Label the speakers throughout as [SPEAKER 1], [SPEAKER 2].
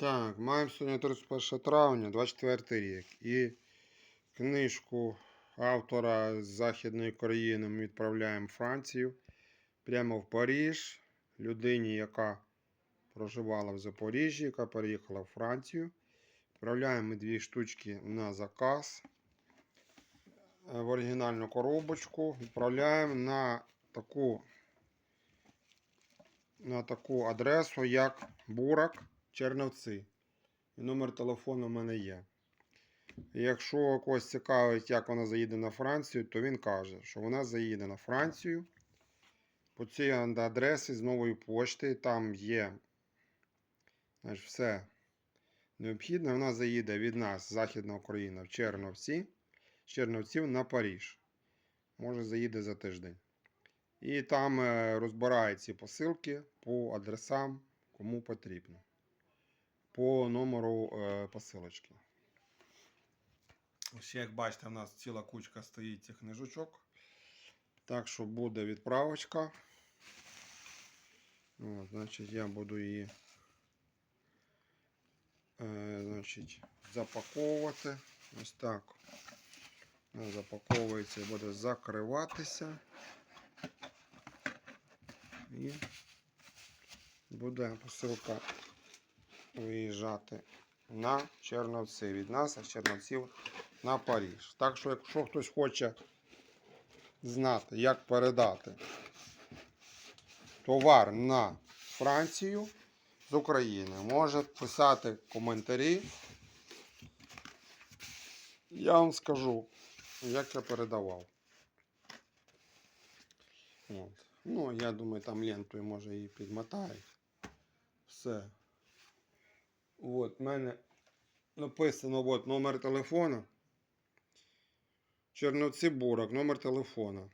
[SPEAKER 1] Так, маємо сьогодні 31 травня, 24 рік. І книжку автора з Західної країни ми відправляємо в Францію. Прямо в Паріж. Людині, яка проживала в Запоріжжі, яка переїхала в Францію. Відправляємо дві штучки на заказ. е, В оригінальну коробочку. Відправляємо на таку, на таку адресу, як Бурак. Черновці. І номер телефону в мене є. Якщо когось цікавить, як вона заїде на Францію, то він каже, що вона заїде на Францію по цій адресі з нової пошти. Там є значить, все необхідне. Вона заїде від нас, Західна Україна, в Черновці, з Черновців на Паріж. Може, заїде за тиждень. І там е, розбирають ці посилки по адресам, кому потрібно по номеру е, посилочки. Ще, як бачите, у нас ціла кучка стоїть цих книжечок. Так що буде відправочка. От, значить, я буду її е, значить, запаковувати. Ось так. Запаковується і буде закриватися. І буде посилка виїжджати на Черновці. Від нас, а з Черновців на Паріж. Так що, якщо хтось хоче знати, як передати товар на Францію з України, може писати коментарі. Я вам скажу, як я передавав. От. Ну, я думаю, там лентою може її підмотають. Все. От, в мене написано от, номер телефона. Черновці Бурак, номер телефона.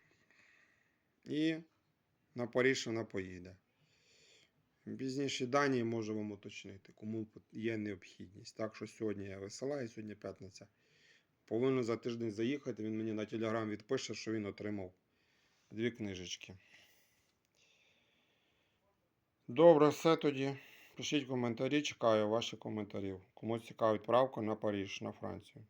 [SPEAKER 1] І на Паріж вона поїде. Пізніші дані можу вам уточнити, кому є необхідність. Так що сьогодні я висилаю, сьогодні п'ятниця. Повинен за тиждень заїхати. Він мені на телеграм відпише, що він отримав дві книжечки. Добре, все тоді. Пишіть коментарі, чекаю ваших коментарів. Комусь цікавить правка на Париж, на Францію.